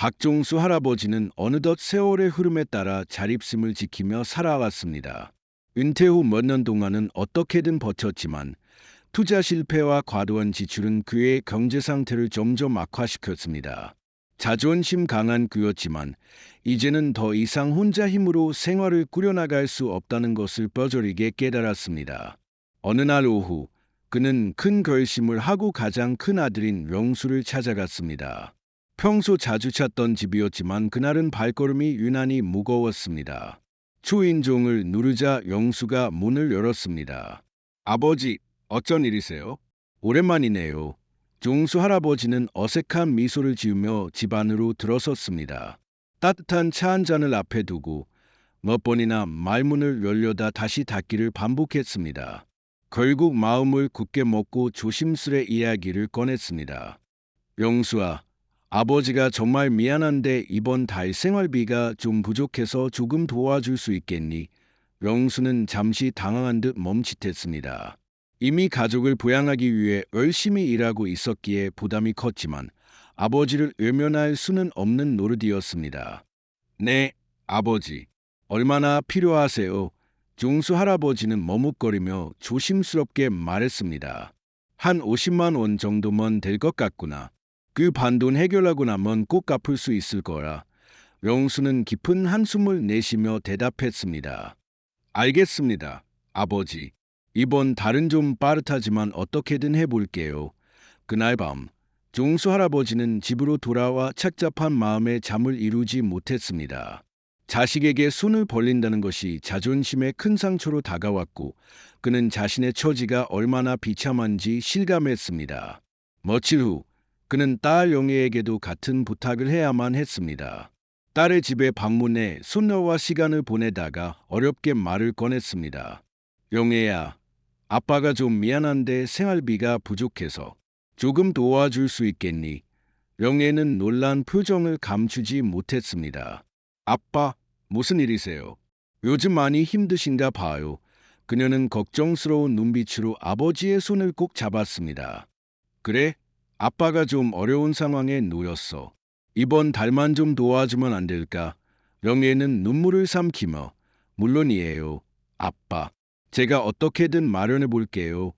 박종수 할아버지는 어느덧 세월의 흐름에 따라 자립심을 지키며 살아왔습니다. 은퇴 후 몇 년 동안은 어떻게든 버텼지만 투자 실패와 과도한 지출은 그의 경제 상태를 점점 악화시켰습니다. 자존심 강한 그였지만 이제는 더 이상 혼자 힘으로 생활을 꾸려나갈 수 없다는 것을 뼈저리게 깨달았습니다. 어느 날 오후 그는 큰 결심을 하고 가장 큰 아들인 명수를 찾아갔습니다. 평소 자주 찾던 집이었지만 그날은 발걸음이 유난히 무거웠습니다. 초인종을 누르자 영수가 문을 열었습니다. 아버지, 어쩐 일이세요? 오랜만이네요. 종수 할아버지는 어색한 미소를 지으며 집 안으로 들어섰습니다. 따뜻한 차 한 잔을 앞에 두고 몇 번이나 말문을 열려다 다시 닫기를 반복했습니다. 결국 마음을 굳게 먹고 조심스레 이야기를 꺼냈습니다. 영수아, 아버지가 정말 미안한데 이번 달 생활비가 좀 부족해서 조금 도와줄 수 있겠니? 영수는 잠시 당황한 듯 멈칫했습니다. 이미 가족을 부양하기 위해 열심히 일하고 있었기에 부담이 컸지만 아버지를 외면할 수는 없는 노릇이었습니다. 네, 아버지. 얼마나 필요하세요? 종수 할아버지는 머뭇거리며 조심스럽게 말했습니다. 한 50만 원 정도면 될 것 같구나. 그 반돈 해결하고 나면 꼭 갚을 수 있을 거라. 영수는 깊은 한숨을 내쉬며 대답했습니다. 알겠습니다, 아버지. 이번 달은 좀 빠듯하지만 어떻게든 해볼게요. 그날 밤, 종수 할아버지는 집으로 돌아와 착잡한 마음에 잠을 이루지 못했습니다. 자식에게 손을 벌린다는 것이 자존심에 큰 상처로 다가왔고 그는 자신의 처지가 얼마나 비참한지 실감했습니다. 며칠 후 그는 딸 영애에게도 같은 부탁을 해야만 했습니다. 딸의 집에 방문해 손녀와 시간을 보내다가 어렵게 말을 꺼냈습니다. 영애야, 아빠가 좀 미안한데 생활비가 부족해서 조금 도와줄 수 있겠니? 영애는 놀란 표정을 감추지 못했습니다. 아빠, 무슨 일이세요? 요즘 많이 힘드신가 봐요. 그녀는 걱정스러운 눈빛으로 아버지의 손을 꼭 잡았습니다. 그래? 아빠가 좀 어려운 상황에 놓였어. 이번 달만 좀 도와주면 안 될까? 영애는 눈물을 삼키며 물론이에요. 아빠. 제가 어떻게든 마련해 볼게요.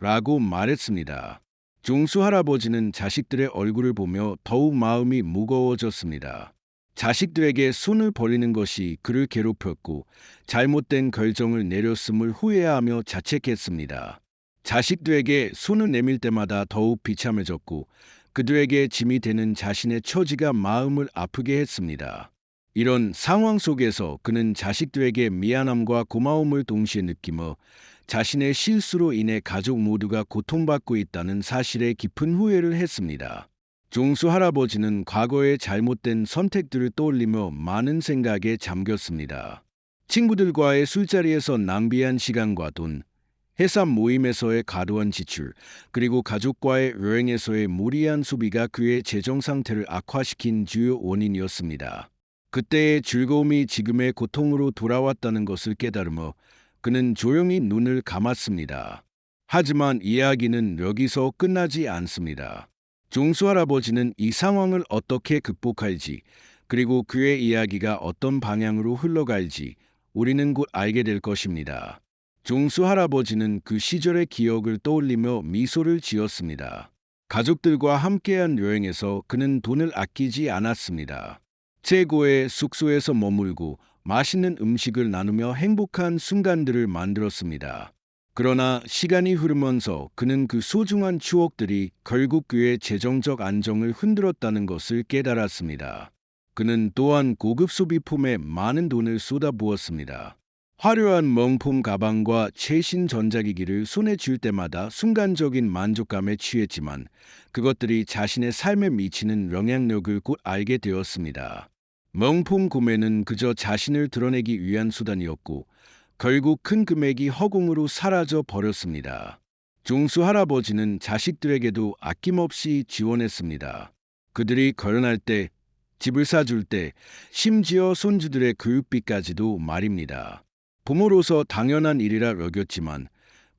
라고 말했습니다. 종수 할아버지는 자식들의 얼굴을 보며 더욱 마음이 무거워졌습니다. 자식들에게 손을 벌리는 것이 그를 괴롭혔고 잘못된 결정을 내렸음을 후회하며 자책했습니다. 자식들에게 손을 내밀 때마다 더욱 비참해졌고 그들에게 짐이 되는 자신의 처지가 마음을 아프게 했습니다. 이런 상황 속에서 그는 자식들에게 미안함과 고마움을 동시에 느끼며 자신의 실수로 인해 가족 모두가 고통받고 있다는 사실에 깊은 후회를 했습니다. 종수 할아버지는 과거의 잘못된 선택들을 떠올리며 많은 생각에 잠겼습니다. 친구들과의 술자리에서 낭비한 시간과 돈, 해산 모임에서의 과도한 지출, 그리고 가족과의 여행에서의 무리한 소비가 그의 재정 상태를 악화시킨 주요 원인이었습니다. 그때의 즐거움이 지금의 고통으로 돌아왔다는 것을 깨달으며 그는 조용히 눈을 감았습니다. 하지만 이야기는 여기서 끝나지 않습니다. 종수 할아버지는 이 상황을 어떻게 극복할지, 그리고 그의 이야기가 어떤 방향으로 흘러갈지 우리는 곧 알게 될 것입니다. 종수 할아버지는 그 시절의 기억을 떠올리며 미소를 지었습니다. 가족들과 함께한 여행에서 그는 돈을 아끼지 않았습니다. 최고의 숙소에서 머물고 맛있는 음식을 나누며 행복한 순간들을 만들었습니다. 그러나 시간이 흐르면서 그는 그 소중한 추억들이 결국 그의 재정적 안정을 흔들었다는 것을 깨달았습니다. 그는 또한 고급 소비품에 많은 돈을 쏟아부었습니다. 화려한 명품 가방과 최신 전자기기를 손에 쥘 때마다 순간적인 만족감에 취했지만 그것들이 자신의 삶에 미치는 영향력을 곧 알게 되었습니다. 명품 구매는 그저 자신을 드러내기 위한 수단이었고 결국 큰 금액이 허공으로 사라져 버렸습니다. 종수 할아버지는 자식들에게도 아낌없이 지원했습니다. 그들이 결혼할 때, 집을 사줄 때, 심지어 손주들의 교육비까지도 말입니다. 부모로서 당연한 일이라 여겼지만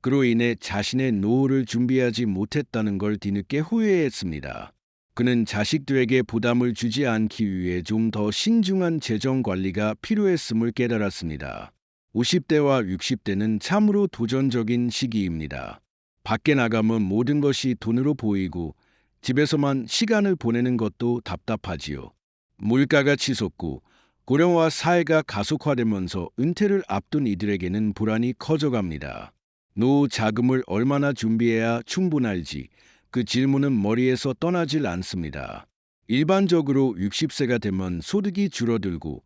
그로 인해 자신의 노후를 준비하지 못했다는 걸 뒤늦게 후회했습니다. 그는 자식들에게 부담을 주지 않기 위해 좀 더 신중한 재정 관리가 필요했음을 깨달았습니다. 50대와 60대는 참으로 도전적인 시기입니다. 밖에 나가면 모든 것이 돈으로 보이고 집에서만 시간을 보내는 것도 답답하지요. 물가가 치솟고 고령화 사회가 가속화되면서 은퇴를 앞둔 이들에게는 불안이 커져갑니다. 노후 자금을 얼마나 준비해야 충분할지 그 질문은 머리에서 떠나질 않습니다. 일반적으로 60세가 되면 소득이 줄어들고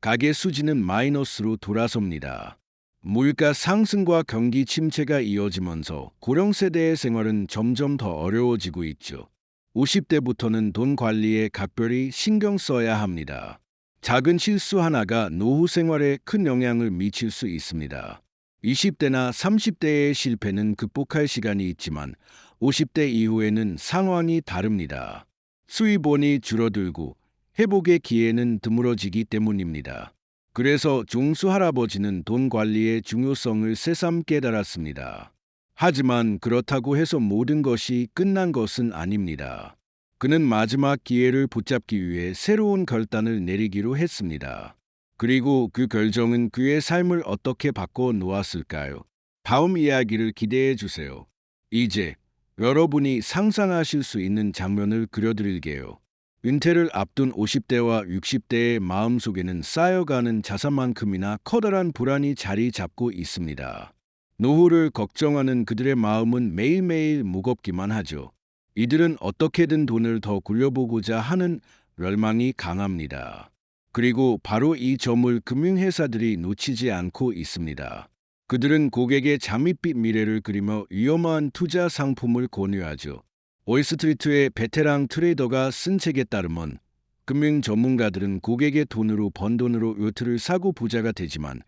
가계 수지는 마이너스로 돌아섭니다. 물가 상승과 경기 침체가 이어지면서 고령 세대의 생활은 점점 더 어려워지고 있죠. 50대부터는 돈 관리에 각별히 신경 써야 합니다. 작은 실수 하나가 노후 생활에 큰 영향을 미칠 수 있습니다. 20대나 30대의 실패는 극복할 시간이 있지만 50대 이후에는 상황이 다릅니다. 수입원이 줄어들고 회복의 기회는 드물어지기 때문입니다. 그래서 중수 할아버지는 돈 관리의 중요성을 새삼 깨달았습니다. 하지만 그렇다고 해서 모든 것이 끝난 것은 아닙니다. 그는 마지막 기회를 붙잡기 위해 새로운 결단을 내리기로 했습니다. 그리고 그 결정은 그의 삶을 어떻게 바꿔 놓았을까요? 다음 이야기를 기대해 주세요. 이제 여러분이 상상하실 수 있는 장면을 그려드릴게요. 은퇴를 앞둔 50대와 60대의 마음속에는 쌓여가는 자산만큼이나 커다란 불안이 자리 잡고 있습니다. 노후를 걱정하는 그들의 마음은 매일매일 무겁기만 하죠. 이들은 어떻게든 돈을 더 굴려보고자 하는 열망이 강합니다. 그리고 바로 이 점을 금융회사들이 놓치지 않고 있습니다. 그들은 고객의 잠입빛 미래를 그리며 위험한 투자 상품을 권유하죠. 월스트리트의 베테랑 트레이더가 쓴 책에 따르면 금융 전문가들은 고객의 돈으로 번 돈으로 요트를 사고 부자가 되지만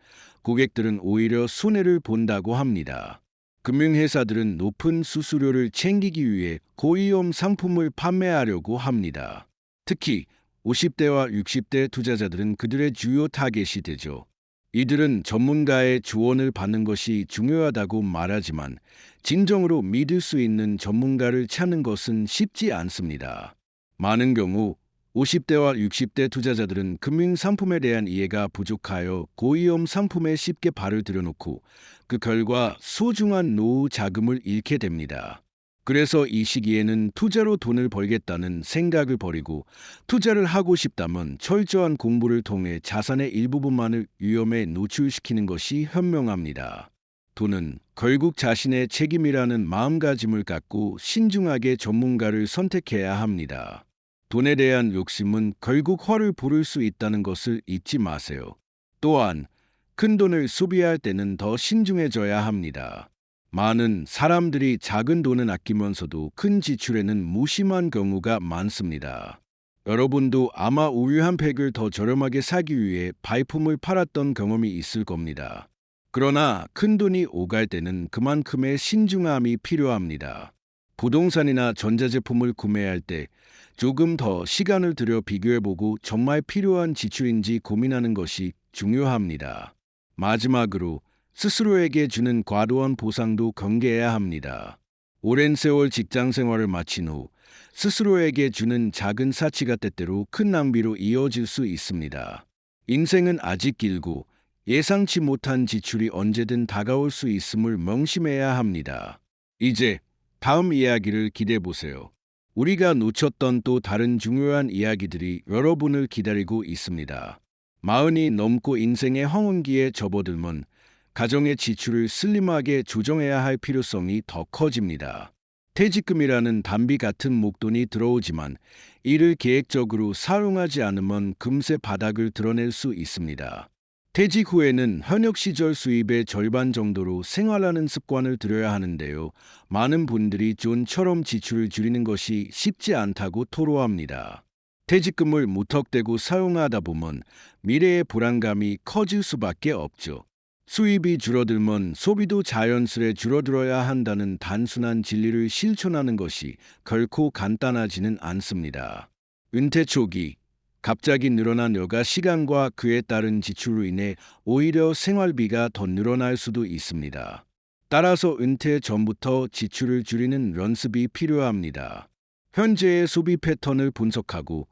고객들은 오히려 손해를 본다고 합니다. 금융회사들은 높은 수수료를 챙기기 위해 고위험 상품을 판매하려고 합니다. 특히 50대와 60대 투자자들은 그들의 주요 타겟이 되죠. 이들은 전문가의 조언을 받는 것이 중요하다고 말하지만 진정으로 믿을 수 있는 전문가를 찾는 것은 쉽지 않습니다. 많은 경우 50대와 60대 투자자들은 금융 상품에 대한 이해가 부족하여 고위험 상품에 쉽게 발을 들여놓고 그 결과 소중한 노후 자금을 잃게 됩니다. 그래서 이 시기에는 투자로 돈을 벌겠다는 생각을 버리고 투자를 하고 싶다면 철저한 공부를 통해 자산의 일부분만을 위험에 노출시키는 것이 현명합니다. 돈은 결국 자신의 책임이라는 마음가짐을 갖고 신중하게 전문가를 선택해야 합니다. 돈에 대한 욕심은 결국 화를 부를 수 있다는 것을 잊지 마세요. 또한 큰 돈을 소비할 때는 더 신중해져야 합니다. 많은 사람들이 작은 돈은 아끼면서도 큰 지출에는 무심한 경우가 많습니다. 여러분도 아마 우유 한 팩을 더 저렴하게 사기 위해 발품을 팔았던 경험이 있을 겁니다. 그러나 큰 돈이 오갈 때는 그만큼의 신중함이 필요합니다. 부동산이나 전자제품을 구매할 때 조금 더 시간을 들여 비교해보고 정말 필요한 지출인지 고민하는 것이 중요합니다. 마지막으로 스스로에게 주는 과도한 보상도 경계해야 합니다. 오랜 세월 직장 생활을 마친 후 스스로에게 주는 작은 사치가 때때로 큰 낭비로 이어질 수 있습니다. 인생은 아직 길고 예상치 못한 지출이 언제든 다가올 수 있음을 명심해야 합니다. 이제 다음 이야기를 기대해 보세요. 우리가 놓쳤던 또 다른 중요한 이야기들이 여러분을 기다리고 있습니다. 마흔이 넘고 인생의 황혼기에 접어들면 가정의 지출을 슬림하게 조정해야 할 필요성이 더 커집니다. 퇴직금이라는 담비 같은 목돈이 들어오지만 이를 계획적으로 사용하지 않으면 금세 바닥을 드러낼 수 있습니다. 퇴직 후에는 현역 시절 수입의 절반 정도로 생활하는 습관을 들여야 하는데요. 많은 분들이 존처럼 지출을 줄이는 것이 쉽지 않다고 토로합니다. 퇴직금을 무턱대고 사용하다 보면 미래의 불안감이 커질 수밖에 없죠. 수입이 줄어들면 소비도 자연스레 줄어들어야 한다는 단순한 진리를 실천하는 것이 결코 간단하지는 않습니다. 은퇴 초기 갑자기 늘어난 여가 시간과 그에 따른 지출로 인해 오히려 생활비가 더 늘어날 수도 있습니다. 따라서 은퇴 전부터 지출을 줄이는 연습이 필요합니다. 현재의 소비 패턴을 분석하고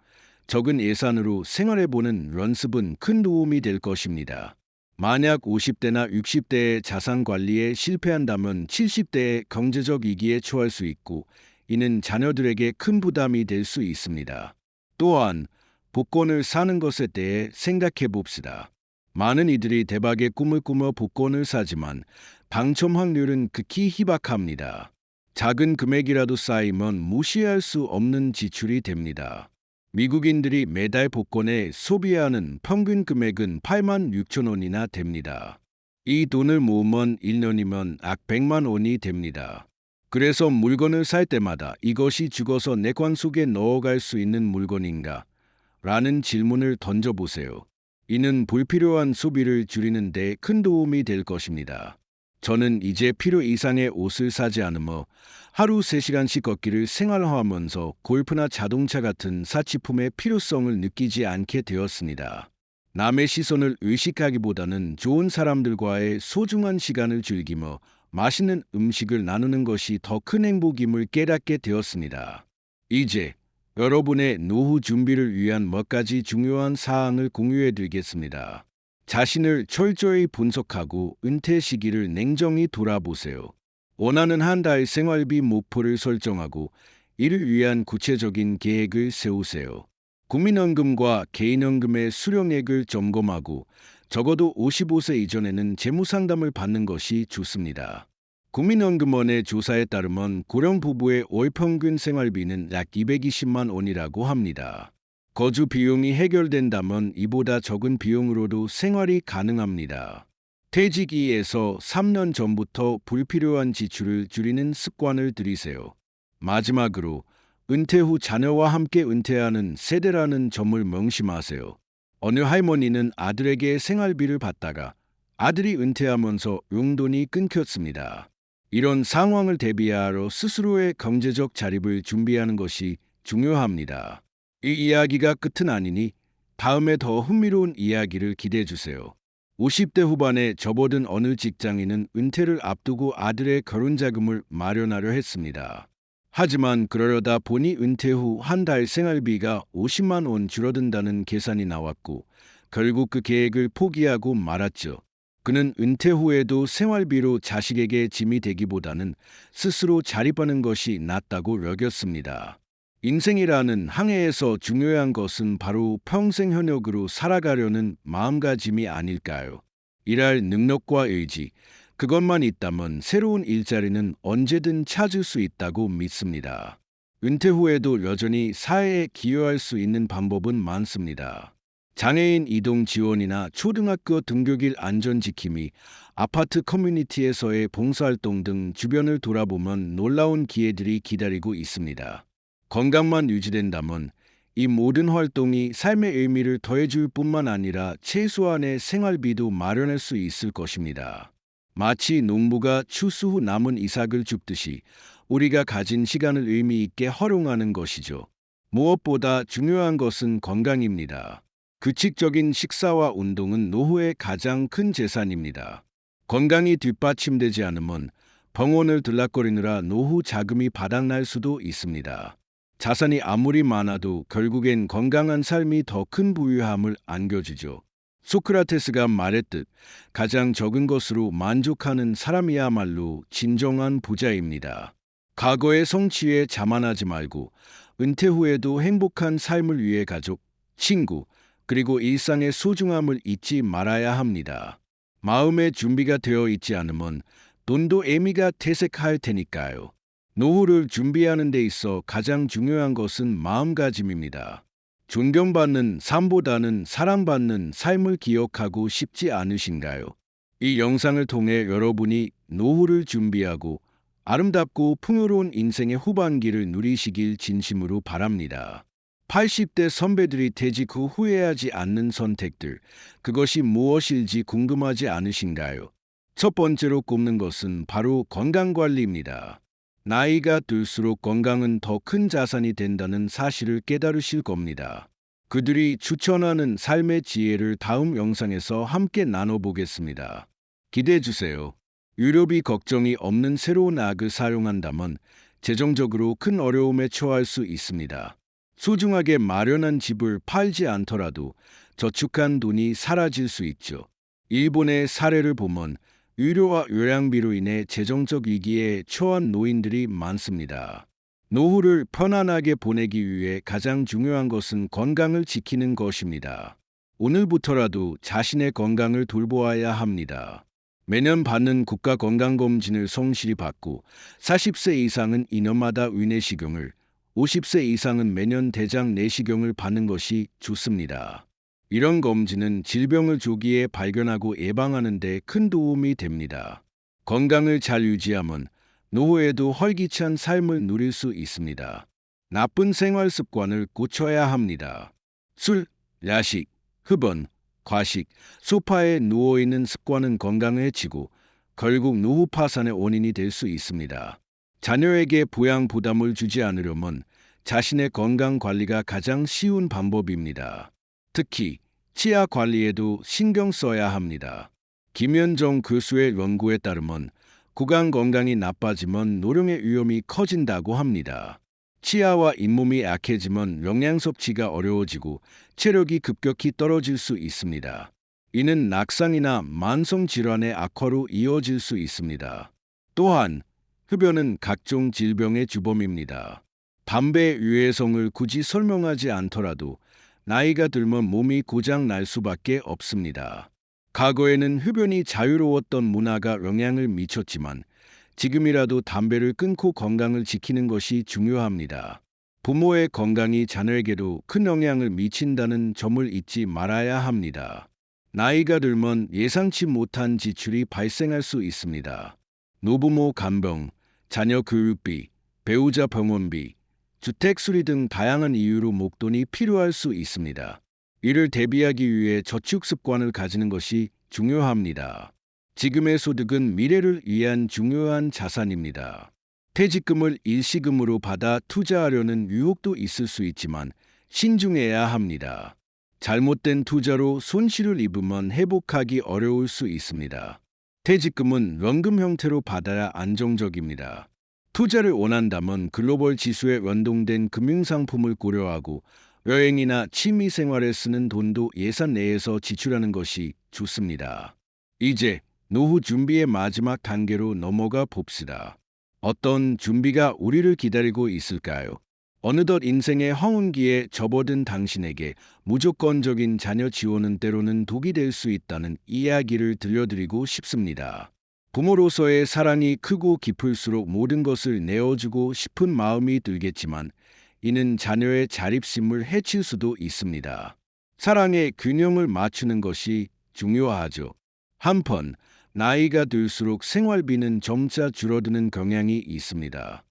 적은 예산으로 생활해보는 연습은 큰 도움이 될 것입니다. 만약 50대나 60대의 자산 관리에 실패한다면 70대의 경제적 위기에 처할 수 있고 이는 자녀들에게 큰 부담이 될 수 있습니다. 또한 복권을 사는 것에 대해 생각해 봅시다. 많은 이들이 대박의 꿈을 꾸며 복권을 사지만 당첨 확률은 극히 희박합니다. 작은 금액이라도 쌓이면 무시할 수 없는 지출이 됩니다. 미국인들이 매달 복권에 소비하는 평균 금액은 8만 6천 원이나 됩니다. 이 돈을 모으면 1년이면 약 100만 원이 됩니다. 그래서 물건을 살 때마다 이것이 죽어서 내 관 속에 넣어갈 수 있는 물건인가? 라는 질문을 던져보세요. 이는 불필요한 소비를 줄이는 데 큰 도움이 될 것입니다. 저는 이제 필요 이상의 옷을 사지 않으며 하루 3시간씩 걷기를 생활화하면서 골프나 자동차 같은 사치품의 필요성을 느끼지 않게 되었습니다. 남의 시선을 의식하기보다는 좋은 사람들과의 소중한 시간을 즐기며 맛있는 음식을 나누는 것이 더 큰 행복임을 깨닫게 되었습니다. 이제 여러분의 노후 준비를 위한 몇 가지 중요한 사항을 공유해 드리겠습니다. 자신을 철저히 분석하고 은퇴 시기를 냉정히 돌아보세요. 원하는 한 달 생활비 목표를 설정하고 이를 위한 구체적인 계획을 세우세요. 국민연금과 개인연금의 수령액을 점검하고 적어도 55세 이전에는 재무상담을 받는 것이 좋습니다. 국민연금원의 조사에 따르면 고령 부부의 월 평균 생활비는 약 220만 원이라고 합니다. 거주 비용이 해결된다면 이보다 적은 비용으로도 생활이 가능합니다. 퇴직이에서 3년 전부터 불필요한 지출을 줄이는 습관을 들이세요. 마지막으로 은퇴 후 자녀와 함께 은퇴하는 세대라는 점을 명심하세요. 어느 할머니는 아들에게 생활비를 받다가 아들이 은퇴하면서 용돈이 끊겼습니다. 이런 상황을 대비하러 스스로의 경제적 자립을 준비하는 것이 중요합니다. 이 이야기가 끝은 아니니 다음에 더 흥미로운 이야기를 기대해 주세요. 50대 후반에 접어든 어느 직장인은 은퇴를 앞두고 아들의 결혼 자금을 마련하려 했습니다. 하지만 그러려다 보니 은퇴 후 한 달 생활비가 50만 원 줄어든다는 계산이 나왔고 결국 그 계획을 포기하고 말았죠. 그는 은퇴 후에도 생활비로 자식에게 짐이 되기보다는 스스로 자립하는 것이 낫다고 여겼습니다. 인생이라는 항해에서 중요한 것은 바로 평생 현역으로 살아가려는 마음가짐이 아닐까요? 일할 능력과 의지, 그것만 있다면 새로운 일자리는 언제든 찾을 수 있다고 믿습니다. 은퇴 후에도 여전히 사회에 기여할 수 있는 방법은 많습니다. 장애인 이동 지원이나 초등학교 등교길 안전 지킴이, 아파트 커뮤니티에서의 봉사활동 등 주변을 돌아보면 놀라운 기회들이 기다리고 있습니다. 건강만 유지된다면 이 모든 활동이 삶의 의미를 더해줄 뿐만 아니라 최소한의 생활비도 마련할 수 있을 것입니다. 마치 농부가 추수 후 남은 이삭을 줍듯이 우리가 가진 시간을 의미 있게 활용하는 것이죠. 무엇보다 중요한 것은 건강입니다. 규칙적인 식사와 운동은 노후의 가장 큰 재산입니다. 건강이 뒷받침되지 않으면 병원을 들락거리느라 노후 자금이 바닥날 수도 있습니다. 자산이 아무리 많아도 결국엔 건강한 삶이 더 큰 부유함을 안겨주죠. 소크라테스가 말했듯 가장 적은 것으로 만족하는 사람이야말로 진정한 부자입니다. 과거의 성취에 자만하지 말고 은퇴 후에도 행복한 삶을 위해 가족, 친구, 그리고 일상의 소중함을 잊지 말아야 합니다. 마음의 준비가 되어 있지 않으면 돈도 애미가 퇴색할 테니까요. 노후를 준비하는 데 있어 가장 중요한 것은 마음가짐입니다. 존경받는 삶보다는 사랑받는 삶을 기억하고 싶지 않으신가요? 이 영상을 통해 여러분이 노후를 준비하고 아름답고 풍요로운 인생의 후반기를 누리시길 진심으로 바랍니다. 80대 선배들이 퇴직 후 후회하지 않는 선택들, 그것이 무엇일지 궁금하지 않으신가요? 첫 번째로 꼽는 것은 바로 건강관리입니다. 나이가 들수록 건강은 더 큰 자산이 된다는 사실을 깨달으실 겁니다. 그들이 추천하는 삶의 지혜를 다음 영상에서 함께 나눠보겠습니다. 기대해 주세요. 유료비 걱정이 없는 새로운 악을 사용한다면 재정적으로 큰 어려움에 처할 수 있습니다. 소중하게 마련한 집을 팔지 않더라도 저축한 돈이 사라질 수 있죠. 일본의 사례를 보면 의료와 요양비로 인해 재정적 위기에 처한 노인들이 많습니다. 노후를 편안하게 보내기 위해 가장 중요한 것은 건강을 지키는 것입니다. 오늘부터라도 자신의 건강을 돌보아야 합니다. 매년 받는 국가 건강검진을 성실히 받고 40세 이상은 2년마다 위내시경을 50세 이상은 매년 대장 내시경을 받는 것이 좋습니다. 이런 검진은 질병을 조기에 발견하고 예방하는 데 큰 도움이 됩니다. 건강을 잘 유지하면 노후에도 활기찬 삶을 누릴 수 있습니다. 나쁜 생활 습관을 고쳐야 합니다. 술, 야식, 흡연, 과식, 소파에 누워있는 습관은 건강을 해치고 결국 노후 파산의 원인이 될 수 있습니다. 자녀에게 부양 부담을 주지 않으려면 자신의 건강 관리가 가장 쉬운 방법입니다. 특히 치아 관리에도 신경 써야 합니다. 김현정 교수의 연구에 따르면 구강 건강이 나빠지면 노령의 위험이 커진다고 합니다. 치아와 잇몸이 약해지면 영양 섭취가 어려워지고 체력이 급격히 떨어질 수 있습니다. 이는 낙상이나 만성 질환의 악화로 이어질 수 있습니다. 또한 흡연은 각종 질병의 주범입니다. 담배 유해성을 굳이 설명하지 않더라도 나이가 들면 몸이 고장 날 수밖에 없습니다. 과거에는 흡연이 자유로웠던 문화가 영향을 미쳤지만 지금이라도 담배를 끊고 건강을 지키는 것이 중요합니다. 부모의 건강이 자녀에게도 큰 영향을 미친다는 점을 잊지 말아야 합니다. 나이가 들면 예상치 못한 지출이 발생할 수 있습니다. 노부모 간병, 자녀 교육비, 배우자 병원비, 주택 수리 등 다양한 이유로 목돈이 필요할 수 있습니다. 이를 대비하기 위해 저축 습관을 가지는 것이 중요합니다. 지금의 소득은 미래를 위한 중요한 자산입니다. 퇴직금을 일시금으로 받아 투자하려는 유혹도 있을 수 있지만 신중해야 합니다. 잘못된 투자로 손실을 입으면 회복하기 어려울 수 있습니다. 퇴직금은 원금 형태로 받아야 안정적입니다. 투자를 원한다면 글로벌 지수에 연동된 금융상품을 고려하고 여행이나 취미 생활에 쓰는 돈도 예산 내에서 지출하는 것이 좋습니다. 이제 노후 준비의 마지막 단계로 넘어가 봅시다. 어떤 준비가 우리를 기다리고 있을까요? 어느덧 인생의 황혼기에 접어든 당신에게 무조건적인 자녀 지원은 때로는 독이 될 수 있다는 이야기를 들려드리고 싶습니다. 부모로서의 사랑이 크고 깊을수록 모든 것을 내어주고 싶은 마음이 들겠지만 이는 자녀의 자립심을 해칠 수도 있습니다. 사랑의 균형을 맞추는 것이 중요하죠. 한편 나이가 들수록 생활비는 점차 줄어드는 경향이 있습니다.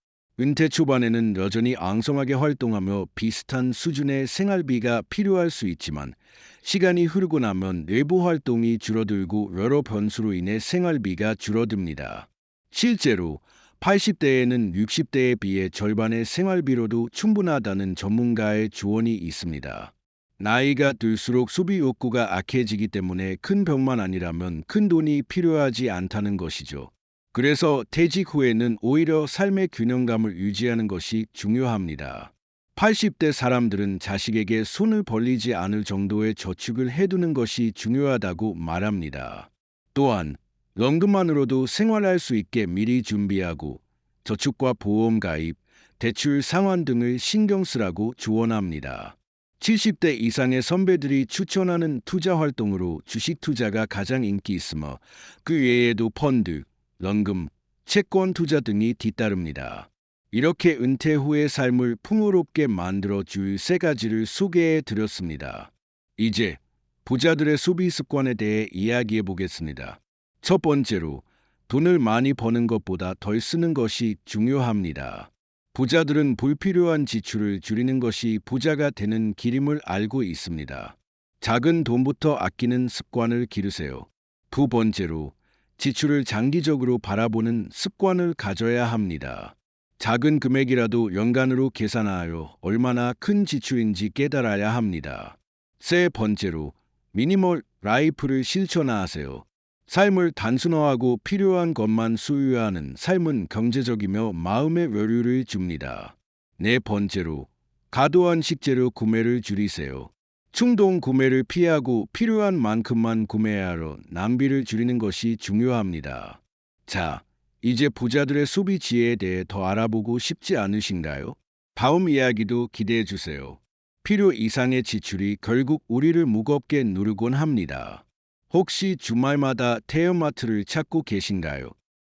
은퇴 초반에는 여전히 앙성하게 활동하며 비슷한 수준의 생활비가 필요할 수 있지만 시간이 흐르고 나면 내부 활동이 줄어들고 여러 변수로 인해 생활비가 줄어듭니다. 실제로 80대에는 60대에 비해 절반의 생활비로도 충분하다는 전문가의 조언이 있습니다. 나이가 들수록 소비 욕구가 악해지기 때문에 큰 병만 아니라면 큰 돈이 필요하지 않다는 것이죠. 그래서 퇴직 후에는 오히려 삶의 균형감을 유지하는 것이 중요합니다. 80대 사람들은 자식에게 손을 벌리지 않을 정도의 저축을 해두는 것이 중요하다고 말합니다. 또한 연금만으로도 생활할 수 있게 미리 준비하고 저축과 보험 가입, 대출 상환 등을 신경 쓰라고 조언합니다. 70대 이상의 선배들이 추천하는 투자 활동으로 주식 투자가 가장 인기 있으며 그 외에도 펀드, 연금, 채권 투자 등이 뒤따릅니다. 이렇게 은퇴 후의 삶을 풍요롭게 만들어 줄 세 가지를 소개해 드렸습니다. 이제 부자들의 소비 습관에 대해 이야기해 보겠습니다. 첫 번째로 돈을 많이 버는 것보다 덜 쓰는 것이 중요합니다. 부자들은 불필요한 지출을 줄이는 것이 부자가 되는 길임을 알고 있습니다. 작은 돈부터 아끼는 습관을 기르세요. 두 번째로 지출을 장기적으로 바라보는 습관을 가져야 합니다. 작은 금액이라도 연간으로 계산하여 얼마나 큰 지출인지 깨달아야 합니다. 세 번째로 미니멀 라이프를 실천하세요. 삶을 단순화하고 필요한 것만 소유하는 삶은 경제적이며 마음의 여유를 줍니다. 네 번째로 과도한 식재료 구매를 줄이세요. 충동 구매를 피하고 필요한 만큼만 구매하러 낭비를 줄이는 것이 중요합니다. 자, 이제 부자들의 소비 지혜에 대해 더 알아보고 싶지 않으신가요? 다음 이야기도 기대해 주세요. 필요 이상의 지출이 결국 우리를 무겁게 누르곤 합니다. 혹시 주말마다 태어마트를 찾고 계신가요?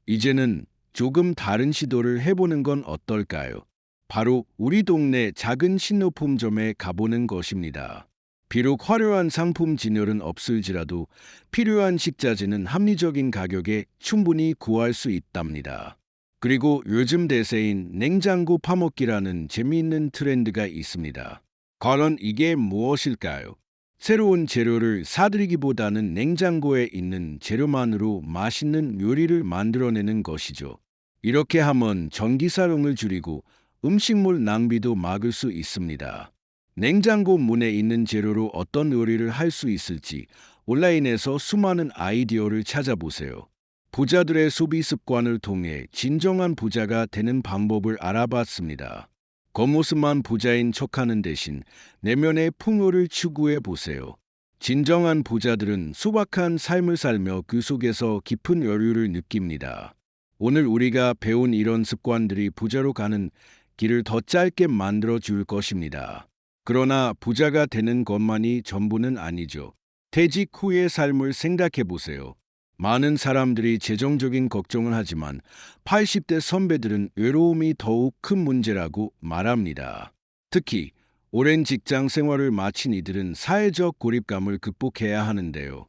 이제는 조금 다른 시도를 해보는 건 어떨까요? 바로 우리 동네 작은 신호품점에 가보는 것입니다. 비록 화려한 상품 진열은 없을지라도 필요한 식자재는 합리적인 가격에 충분히 구할 수 있답니다. 그리고 요즘 대세인 냉장고 파먹기라는 재미있는 트렌드가 있습니다. 과연 이게 무엇일까요? 새로운 재료를 사들이기보다는 냉장고에 있는 재료만으로 맛있는 요리를 만들어내는 것이죠. 이렇게 하면 전기 사용을 줄이고 음식물 낭비도 막을 수 있습니다. 냉장고 문에 있는 재료로 어떤 요리를 할 수 있을지 온라인에서 수많은 아이디어를 찾아보세요. 부자들의 소비 습관을 통해 진정한 부자가 되는 방법을 알아봤습니다. 겉모습만 부자인 척하는 대신 내면의 풍요를 추구해 보세요. 진정한 부자들은 소박한 삶을 살며 그 속에서 깊은 여유를 느낍니다. 오늘 우리가 배운 이런 습관들이 부자로 가는 길을 더 짧게 만들어 줄 것입니다. 그러나 부자가 되는 것만이 전부는 아니죠. 퇴직 후의 삶을 생각해 보세요. 많은 사람들이 재정적인 걱정을 하지만 80대 선배들은 외로움이 더욱 큰 문제라고 말합니다. 특히 오랜 직장 생활을 마친 이들은 사회적 고립감을 극복해야 하는데요.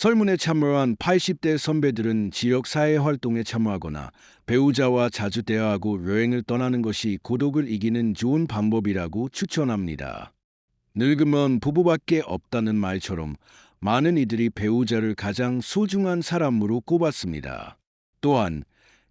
설문에 참여한 80대 선배들은 지역 사회 활동에 참여하거나 배우자와 자주 대화하고 여행을 떠나는 것이 고독을 이기는 좋은 방법이라고 추천합니다. 늙으면 부부밖에 없다는 말처럼 많은 이들이 배우자를 가장 소중한 사람으로 꼽았습니다. 또한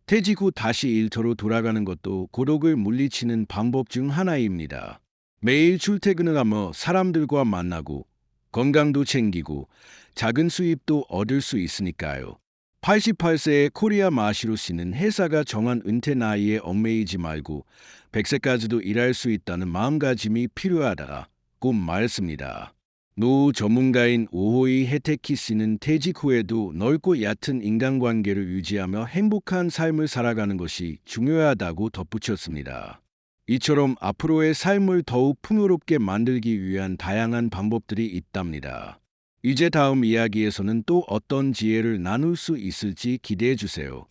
퇴직 후 다시 일터로 돌아가는 것도 고독을 물리치는 방법 중 하나입니다. 매일 출퇴근을 하며 사람들과 만나고 건강도 챙기고 작은 수입도 얻을 수 있으니까요. 88세의 코리아 마시로 씨는 회사가 정한 은퇴 나이에 얽매이지 말고 100세까지도 일할 수 있다는 마음가짐이 필요하다고 말했습니다. 노후 전문가인 오호이 헤테키 씨는 퇴직 후에도 넓고 얕은 인간관계를 유지하며 행복한 삶을 살아가는 것이 중요하다고 덧붙였습니다. 이처럼 앞으로의 삶을 더욱 풍요롭게 만들기 위한 다양한 방법들이 있답니다. 이제 다음 이야기에서는 또 어떤 지혜를 나눌 수 있을지 기대해 주세요.